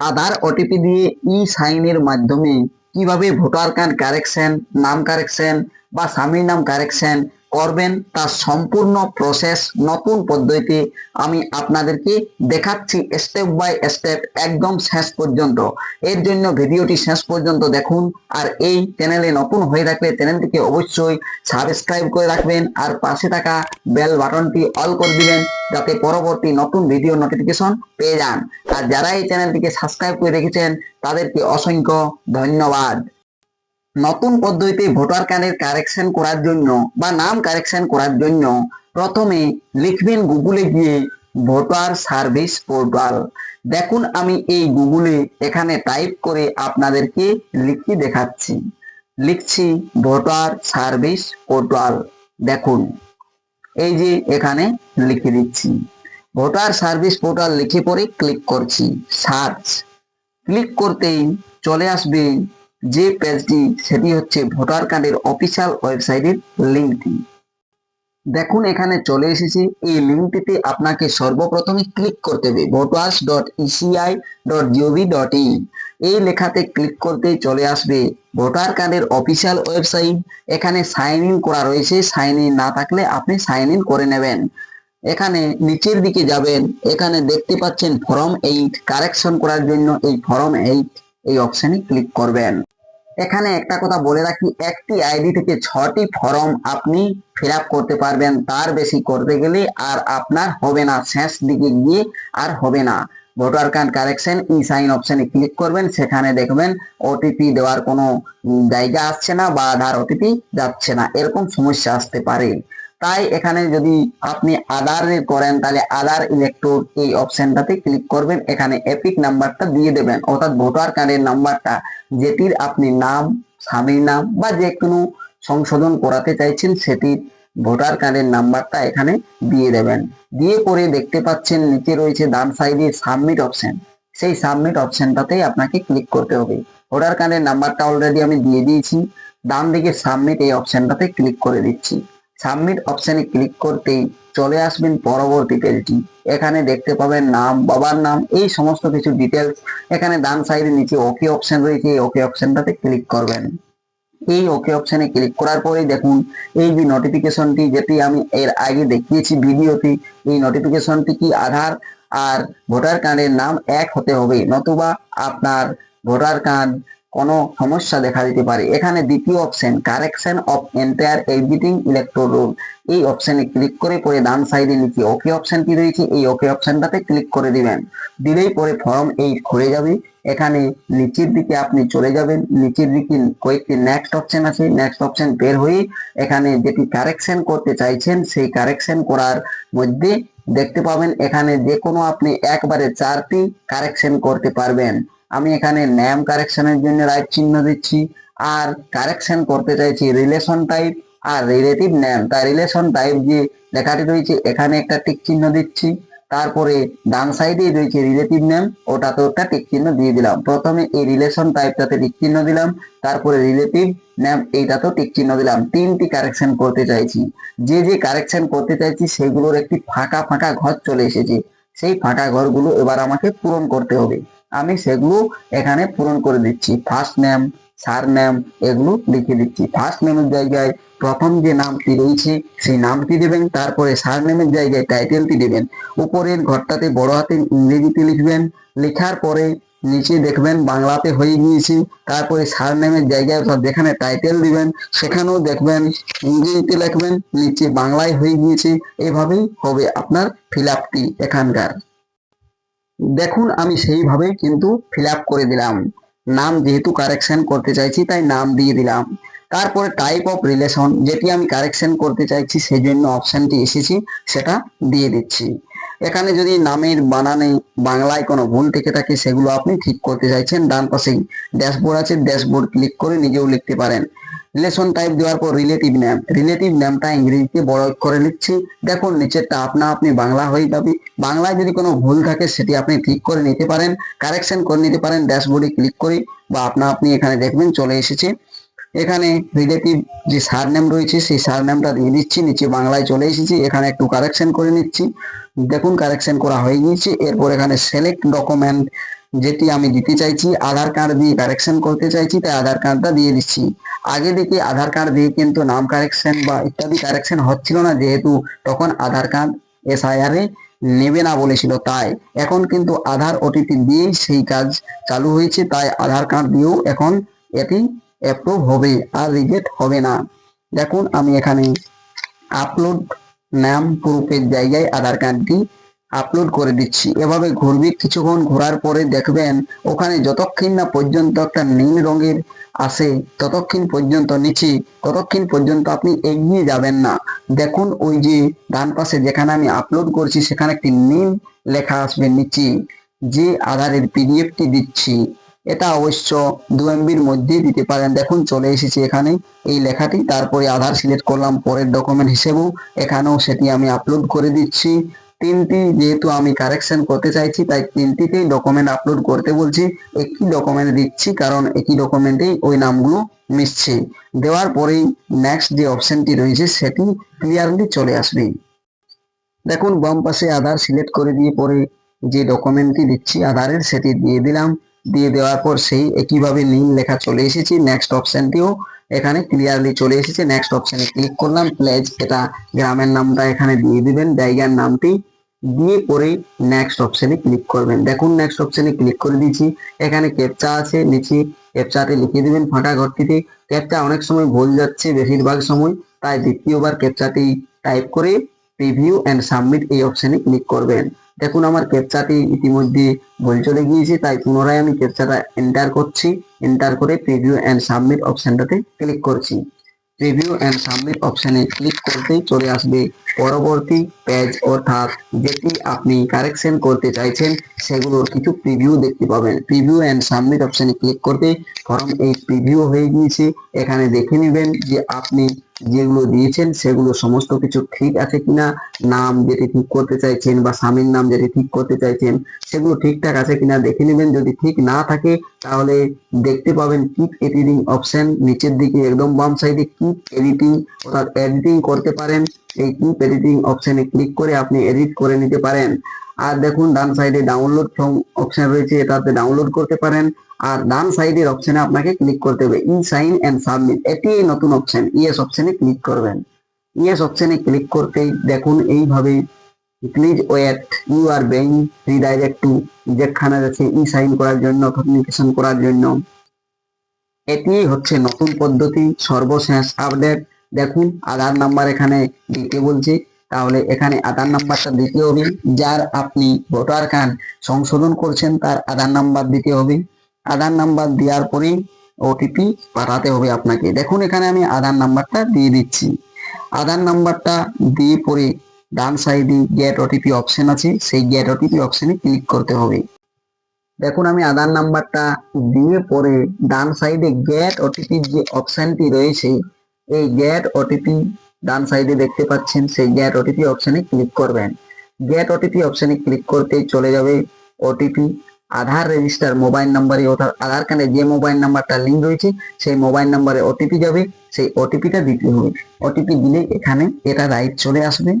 আধার OTP দিয়ে ই সাইনের মাধ্যমে কীভাবে ভোটার কার্ড কারেকশন নাম কারেকশন বা স্বামীর নাম কারেকশন করবেন, তার সম্পূর্ণ প্রসেস নতুন পদ্ধতিতে আমি আপনাদেরকে দেখাচ্ছি স্টেপ বাই স্টেপ একদম শেষ পর্যন্ত। এর জন্য ভিডিওটি শেষ পর্যন্ত দেখুন, আর এই চ্যানেলে নতুন হয়ে থাকলে চ্যানেলটিকে অবশ্যই সাবস্ক্রাইব করে রাখবেন, আর পাশে থাকা বেল বাটনটি অল করে দিবেন, যাতে পরবর্তী নতুন ভিডিও নোটিফিকেশন পেয়ে যান। আর যারা এই চ্যানেলটিকে সাবস্ক্রাইব করে রেখেছেন, তাদেরকে অসংখ্য ধন্যবাদ। নতুন পদ্ধতিতে ভোটার কার্ডের কারেকশন করার জন্য বা নাম কারেকশন করার জন্য প্রথমে লিখবেন গুগলে গিয়ে ভোটার সার্ভিস পোর্টাল। দেখুন আমি এই গুগলে এখানে টাইপ করে আপনাদেরকে লিখে দেখাচ্ছি। লিখছি ভোটার সার্ভিস পোর্টাল। দেখুন, এই যে এখানে লিখে দিচ্ছি। ভোটার সার্ভিস পোর্টাল লিখে পরে ক্লিক করছি। সার্চ ক্লিক করতেই চলে আসবে যে পেজটি, সেটি হচ্ছে ভোটার কার্ডের অফিসিয়াল ওয়েবসাইটের লিঙ্কটি। দেখুন, এখানে চলে এসেছে। এই লিঙ্কটিতে আপনাকে সর্বপ্রথমে ক্লিক করতে হবে voters dot ECI dot GOV dot in এই লেখাতে ক্লিক করতেই চলে আসবে ভোটার কার্ডের অফিসিয়াল ওয়েবসাইট। এখানে সাইন ইন করা রয়েছে। সাইন ইন না থাকলে আপনি সাইন ইন করে নেবেন। এখানে নিচের দিকে যাবেন। এখানে দেখতে পাচ্ছেন ফর্ম এইট। কারেকশন করার জন্য এই ফর্ম এইট এই অপশনে ক্লিক করবেন। এখানে একটা কথা বলে রাখি, একটি আইডি থেকে ছটি ফর্ম আপনি ফিল করতে পারবেন। তার বেশি করতে গেলে আর আপনার হবে না। শেষ দিকে গিয়ে আর হবে না। Voter card correction E sign অপশনে ক্লিক করবেন। সেখানে দেখবেন ওটিপি দেওয়ার কোনো জায়গা আসছে না বা আধার ওটিপি যাচ্ছে না। এরকম সমস্যা আসতে পারে। তাই এখানে যদি আপনি আধার করেন, তাহলে আধার ইলেকট্রোড এই অপশনটাতে ক্লিক করবেন। এখানে এপিক নাম্বারটা দিয়ে দেবেন। অর্থাৎ ভোটার কার্ডের নাম্বারটা যেটির আপনি নাম, স্বামীর নাম বা যে কোনো সংশোধন করাতে চাইছেন, সেটির ভোটার কার্ডের নাম্বারটা এখানে দিয়ে দেবেন। দিয়ে পরে দেখতে পাচ্ছেন, নিচে রয়েছে ডান সাইডে সাবমিট অপশন সেই সাবমিট অপশনটাতেই আপনাকে ক্লিক করতে হবে। ভোটার কার্ডের নাম্বারটা অলরেডি আমি দিয়ে দিয়েছি। ডান দিকে সাবমিট এই অপশনটাতে ক্লিক করে দিচ্ছি। সাবমিট অপশনে ক্লিক করতেই চলে আসবেন পরবর্তী পেজটি। এখানে দেখতে পাবেন নাম, বাবার নাম, এই সমস্ত কিছু ডিটেলস এখানে ডান সাইডে নিচে ওকে অপশন রয়েছে, এই ওকে অপশনটাতে ক্লিক করবেন। এই ওকে অপশনে ক্লিক করার পরেই দেখুন, এই যে নোটিফিকেশনটি যেটি আমি এর আগে দেখিয়েছি ভিডিওতে, এই নোটিফিকেশনটি কি আধার আর ভোটার কার্ডের নাম এক হতে হবে, নতুবা আপনার ভোটার কার্ড কোনো সমস্যা দেখা দিতে পারে। এখানে দ্বিতীয় option correction of entire editing electoral roll এই অপশনে ক্লিক করে পরে ডান সাইডে নিচে ওকে অপশনটি রয়েছে? এই ওকে অপশনটাতে ক্লিক করে দিবেন। দিলেই পরে ফর্ম এইট খুলে যাবে। এখানে নিচের দিকে আপনি চলে যাবেন। নিচের দিকে কয়েকটি নেক্সট অপশন আছে। নেক্সট অপশন বের হয়ে এখানে যেটি কারেকশন করতে চাইছেন, সেই কারেকশন করার মধ্যে দেখতে পাবেন এখানে যে কোনো আপনি একবারে চারটি কারেকশন করতে পারবেন। আমি এখানে নেম কারেকশনের জন্য রাইট চিহ্ন দিচ্ছি, আর কারেকশন করতে চাইছি রিলেশন টাইপ আর রিলেটিভ নেম তাই রিলেশন টাইপ যে লেখাটি রয়েছে, এখানে একটা টিক চিহ্ন দিচ্ছি, তারপরে ডান সাইডে রয়েছে রিলেটিভ নেম ওটাতে একটা টিক চিহ্ন দিয়ে দিলাম। প্রথমে এই রিলেশন টাইপটাতে টিক চিহ্ন দিলাম, তারপরে রিলেটিভ নেম এইটাতেও টিক চিহ্ন দিলাম। তিনটি কারেকশন করতে চাইছি। যে যে কারেকশন করতে চাইছি, সেগুলোর একটি ফাঁকা ফাঁকা ঘর চলে এসেছে। সেই ফাঁকা ঘরগুলো এবার আমাকে পূরণ করতে হবে। আমি সেগুলো এখানে পূরণ করে দিচ্ছি। ফার্স্ট নেম সার নেম এগুলো লিখে দিচ্ছি। ফার্স্ট নেমের জায়গায় প্রথম যে নামটি রয়েছে, সেই নামটি দেবেন। তারপরে সার নেমের জায়গায় টাইটেলটি দেবেন। উপরের ঘরটাতে বড় হাতে ইংরেজিতে লিখবেন। লেখার পরে নিচে দেখবেন বাংলাতে হয়ে গিয়েছে। তারপরে সার নেমের জায়গায় অর্থাৎ যেখানে টাইটেল দিবেন, সেখানেও দেখবেন ইংরেজিতে লিখবেন। নিচে বাংলায় হয়ে গিয়েছে। এভাবেই হবে আপনার ফিল আপটি এখানকার। দেখুন, আমি সেইভাবে কিন্তু ফিল করে দিলাম। নাম যেহেতু কারেকশন করতে চাইছি, তাই নাম দিয়ে দিলাম। তারপরে টাইপ অফ রিলেশন যেটি আমি কারেকশন করতে চাইছি সেই জন্য অপশনটি এসেছি, সেটা দিয়ে দিচ্ছি। এখানে যদি নামের বানানে, বাংলায় কোনো ভুল থেকে থাকে, সেগুলো আপনি ঠিক করতে চাইছেন, ডান পাশেই ড্যাশবোর্ড আছে ড্যাশবোর্ড ক্লিক করে নিজেও লিখতে পারেন। রিলেশন টাইপ দেওয়ার পর রিলেটিভ নেম রিলেটিভ নেমটা ইংরেজিতে বড় করে লিখছি। দেখুন, নিচেরটা আপনা আপনি বাংলা হয়ে যাবে। বাংলায় যদি কোনো ভুল থাকে, সেটি আপনি ঠিক করে নিতে পারেন। কারেকশন করে নিতে পারেন ড্যাশবোর্ডে ক্লিক করে বা আপনা আপনি এখানে দেখবেন, চলে এসেছে। এখানে রিলেটিভ যে সার নেম রয়েছে, সেই সার নেমটা দিয়ে দিচ্ছি, নিচে বাংলায় চলে এসেছি। এখানে একটু কারেকশন করে নিচ্ছি। দেখুন কারেকশন করা হয়ে গিয়েছে। এরপর এখানে সিলেক্ট ডকুমেন্ট যেটি আমি দিতে চাইছি, আধার কার্ড দিয়ে কারেকশন করতে চাইছি, তাই আধার কার্ডটা দিয়ে দিচ্ছি। আগে দেখি আধার কার্ড দিয়ে কিন্তু নাম কারেকশন বা ইত্যাদি কারেকশন হচ্ছিল না, যেহেতু তখন আধার কার্ড এসআইআর নেবে না বলেছিল, তাই এখন কিন্তু আধার ওটিপি দিয়েই সেই কাজ চালু হয়েছে, তাই আধার কার্ড দিয়েও এখন এটি অ্যাপ্রুভ হবে আর রিজেক্ট হবে না। দেখুন, আমি এখানে আপলোড নাম প্রুফের জায়গায় আধার কার্ডটি আপলোড করে দিচ্ছি। এভাবে ঘুরবি কিছুক্ষণ ঘোরার পরে দেখবেন ওখানে যতক্ষণ না পর্যন্ত একটা নীল রঙের আসে ততক্ষণ পর্যন্ত নিচে, ততক্ষণ পর্যন্ত আপনি এগিয়ে যাবেন না। দেখুন ওই যে ডান পাশে যেখানে আমি আপলোড করছি, সেখানে একটি নীল লেখা আসবে নিচে, যে আধারের পিডিএফটি দিচ্ছি। এটা অবশ্য দু এমবির মধ্যে দিতে পারেন। দেখুন চলে এসেছে এখানে এই লেখাটি। তারপরে আধার সিলেক্ট করলাম, পরের ডকুমেন্ট হিসেবেও এখানেও সেটি আমি আপলোড করে দিচ্ছি। তিনটি যেহেতু আমি কারেকশন করতে চাইছি, তাই তিনটিতেই ডকুমেন্ট আপলোড করতে বলছি। একই ডকুমেন্ট দিচ্ছি কারণ একই ডকুমেন্টেই ওই নামগুলো মিশছে। দেওয়ার পরেই নেক্সট যে অপশনটি রয়েছে, সেটি ক্লিয়ারলি চলে আসবে। দেখুন, বাম পাশে আধার সিলেক্ট করে দিয়ে পরে যে ডকুমেন্টটি দিচ্ছি, আধারের সেটি দিয়ে দিলাম। দিয়ে দেওয়ার পর সেই একইভাবে নীল লেখা চলে এসেছে। নেক্সট অপশনটিও এখানে ক্লিয়ারলি চলে এসেছে। নেক্সট অপশানে ক্লিক করলাম। প্লেজ এটা গ্রামের নামটা এখানে দিয়ে দিবেন। জায়গার নামটি দিয়ে পরে নেক্সট অপশনে ক্লিক করবেন। দেখুন নেক্সট অপশনে ক্লিক করে দিয়েছি। এখানে ক্যাপচা আছে, নিচে ক্যাপচাতে লিখে দিবেন ফাঁকা ঘরটিতে। ক্যাপচা অনেক সময় ভুল যাচ্ছে বেশিরভাগ সময়, তাই দ্বিতীয়বার ক্যাপচাটি টাইপ করে প্রিভিউ অ্যান্ড সাবমিট এই অপশনে ক্লিক করবেন। দেখুন আমার ক্যাপচাটি ইতিমধ্যে ভুল চলে গিয়েছে, তাই পুনরায় আমি ক্যাপচাটা এন্টার করছি। এন্টার করে প্রিভিউ অ্যান্ড সাবমিট অপশনটাতে ক্লিক করছি। প্রিভিউ অ্যান্ড সাবমিট অপশানে ক্লিক করতেই চলে আসবে। পরবর্তী পেজ অর্থাৎ যেটি আপনি কারেকশন করতে চাইছেন, সেগুলোর কিছু প্রিভিউ দেখতে পাবেন। প্রিভিউ অ্যান্ড সাবমিট অপশানে ক্লিক করতে ফর্ম এই প্রিভিউ হয়ে গিয়েছে, এখানে দেখে নেবেন যে আপনি যেগুলো দিয়েছেন, সেগুলো সমস্ত কিছু ঠিক আছে কিনা, নাম যেটি ঠিক করতে চাইছেন বা স্বামীর নাম যেটি ঠিক করতে চাইছেন, সেগুলো ঠিকঠাক আছে কিনা দেখে নেবেন। যদি ঠিক না থাকে, তাহলে দেখতে পাবেন কিপ এডিটিং অপশন নিচের দিকে একদম বাম সাইডে কিপ এডিটিং অর্থাৎ এডিটিং করতে পারেন। এই কিপ এডিটিং অপশনে ক্লিক করে আপনি এডিট করে নিতে পারেন। আর দেখুন, ডান সাইডে ডাউনলোড ফর্ম অপশন রয়েছে, এটাতে ডাউনলোড করতে পারেন। আর ডান সাইডের অপশনে আপনাকে ক্লিক করতে হবে ই সাইন এন্ড সাবমিট এটি এই নতুন অপশন ইয়েস অপশনে ক্লিক করবেন। ইয়েস অপশনে ক্লিক করতেই দেখুন, এইভাবে please wait you are being redirect to যেখানে আছে ই সাইন করার জন্য অথেন্টিকেশন করার জন্য। এটি হচ্ছে নতুন পদ্ধতি, সর্বশেষ আপডেট দেখুন আধার নাম্বার এখানে দিতে বলছে। তাহলে এখানে আধার নাম্বারটা দিতে হবে। যার আপনি ভোটার কার্ড সংশোধন করছেন, তার আধার নাম্বার দিতে হবে। আধার নাম্বার দেওয়ার পরে ওটিপি পাঠাতে হবে আপনাকে। দেখুন, এখানে আমি আধার নাম্বারটা দিয়ে দিচ্ছি। আধার নাম্বারটা দিয়ে পরে ডান সাইডে গেট ওটিপি অপশন আছে। সেই গেট ওটিপি অপশনে ক্লিক করতে হবে। দেখুন, আমি আধার নাম্বারটা দিয়ে পরে ডান সাইডে গেট ওটিপি যে অপশনটি রয়েছে, এই গেট ওটিপি ডান সাইডে দেখতে পাচ্ছেন সেই গেট ওটিপি অপশনে ক্লিক করবেন। গেট ওটিপি অপশনে ক্লিক করতেই চলে যাবে ওটিপি আধার রেজিস্টার মোবাইল নাম্বারে অর্থাৎ আধার কার্ডে যে মোবাইল নাম্বারটা লিঙ্ক রয়েছে, সেই মোবাইল নাম্বারে ওটিপি যাবে, সেই ওটিপিটা দিতে হবে। ওটিপি দিলে এখানে এটা রাইট চলে আসবে।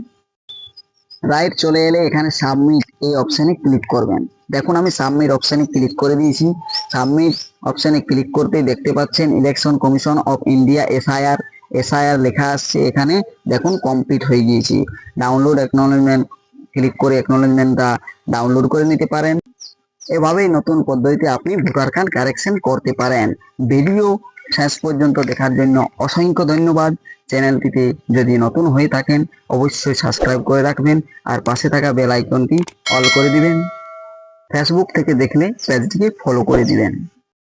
রাইট চলে এলে এখানে সাবমিট এই অপশনে ক্লিক করবেন। দেখুন আমি সাবমিট অপশনে ক্লিক করে দিয়েছি। সাবমিট অপশনে ক্লিক করতেই দেখতে পাচ্ছেন election commission of India SIR SIR লেখা আসছে এখানে। দেখুন কমপ্লিট হয়ে গিয়েছে। ডাউনলোড অ্যাকনোলেজমেন্ট ক্লিক করে অ্যাকনোলেজমেন্টটা ডাউনলোড করে নিতে পারেন। এভাবেই নতুন পদ্ধতিতে আপনি ভোটার কার্ড কারেকশন করতে পারেন। ভিডিও শেষ পর্যন্ত দেখার জন্য অসংখ্য ধন্যবাদ। চ্যানেলটিতে যদি নতুন হয়ে থাকেন, অবশ্যই সাবস্ক্রাইব করে রাখবেন আর পাশে থাকা বেল আইকনটি অল করে দিবেন। ফেসবুক থেকে দেখলে পেজটিকে ফলো করে দিবেন।